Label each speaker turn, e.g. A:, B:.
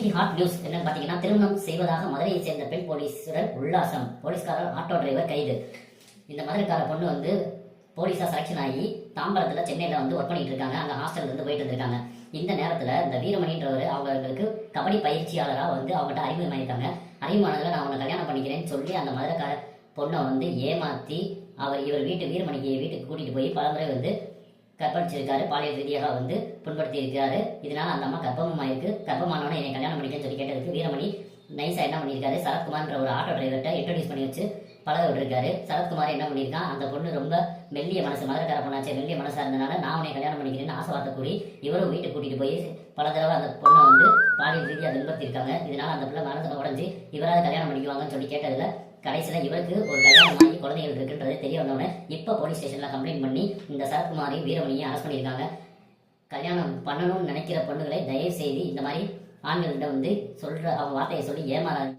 A: இன்னைக்கு hot news என்னன்னு பாத்தீங்கன்னா திருமணம் செய்வதாக மதுரையை சேர்ந்த பெண் போலீஸுடன் உல்லாசம். போலீஸ்காரர் ஆட்டோ டிரைவர் கைது. இந்த மதுரைக்கார பொண்ணு வந்து போலீஸா செலக்ஷன் ஆகி தாம்பரத்துல சென்னையில வந்து ஒர்க் பண்ணிட்டு இருக்காங்க. அங்க ஹாஸ்டல்ல இருந்து போயிட்டு இருந்திருக்காங்க. இந்த நேரத்துல இந்த வீரமணின்றவர் அவங்களுக்கு கபடி பயிற்சியாளரா வந்து அவங்ககிட்ட அறிமுகமாயிருக்காங்க அறிமுகமானதுல நான் உன்னை கல்யாணம் பண்ணிக்கிறேன்னு சொல்லி அந்த மதுரைக்கார பொண்ணை வந்து ஏமாத்தி அவர் இவர் வீட்டு வீரமணிக்கு வீட்டுக்கு கூட்டிட்டு போய் பலமுறை வந்து கற்பழிச்சிருக்காரு பாலியல் ரீதியாக வந்து புண்படுத்தி இருக்கிறாரு இதனால அந்த அம்மா கர்ப்பமும் ஆயிருக்கு கர்ப்பமானவனை என்னை கல்யாணம் பண்ணிக்கன்னு சொல்லி கேட்டதுக்கு வீரமணி நைஸா என்ன பண்ணியிருக்காரு? சரத்குமார்ன்ற ஒரு ஆட்டோ டிரைவர்கிட்ட இன்ட்ரடியூஸ் பண்ணி வச்சு பழக விட்டுருக்காரு சரத்குமார் என்ன பண்ணியிருக்கான்? அந்த பொண்ணு ரொம்ப மெல்லிய மனசு மதுரக்கார பொண்ணாச்சு மெல்லிய மனசாக இருந்தனால நான் உன்னை கல்யாணம் பண்ணிக்கிறேன்னு ஆசை வார்த்தை இவரும் வீட்டுக்கு கூட்டிகிட்டு போய் பல தடவை அந்த பொண்ணை வந்து பாலியல் ரீதியாக துன்பத்திருக்காங்க இதனால அந்த பிள்ளை மனசில் உடஞ்சி இவராது கல்யாணம் பண்ணிக்குவாங்கன்னு சொல்லி கேட்டதில் கடைசியில் இவருக்கு ஒரு கல்யாணம் குழந்தைகள் இருக்குன்றது தெரிய வந்தோடனே இப்போ போலீஸ் ஸ்டேஷனில் கம்ப்ளைண்ட் பண்ணி இந்த சரத்குமாரி வீரமணியை அரெஸ்ட் பண்ணியிருக்காங்க. கல்யாணம் பண்ணணும்னு நினைக்கிற பொண்ணுகளை தயவு செய்து இந்த மாதிரி ஆண்கள்கிட்ட வந்து சொல்கிற அவங்க வார்த்தையை சொல்லி ஏமாறாது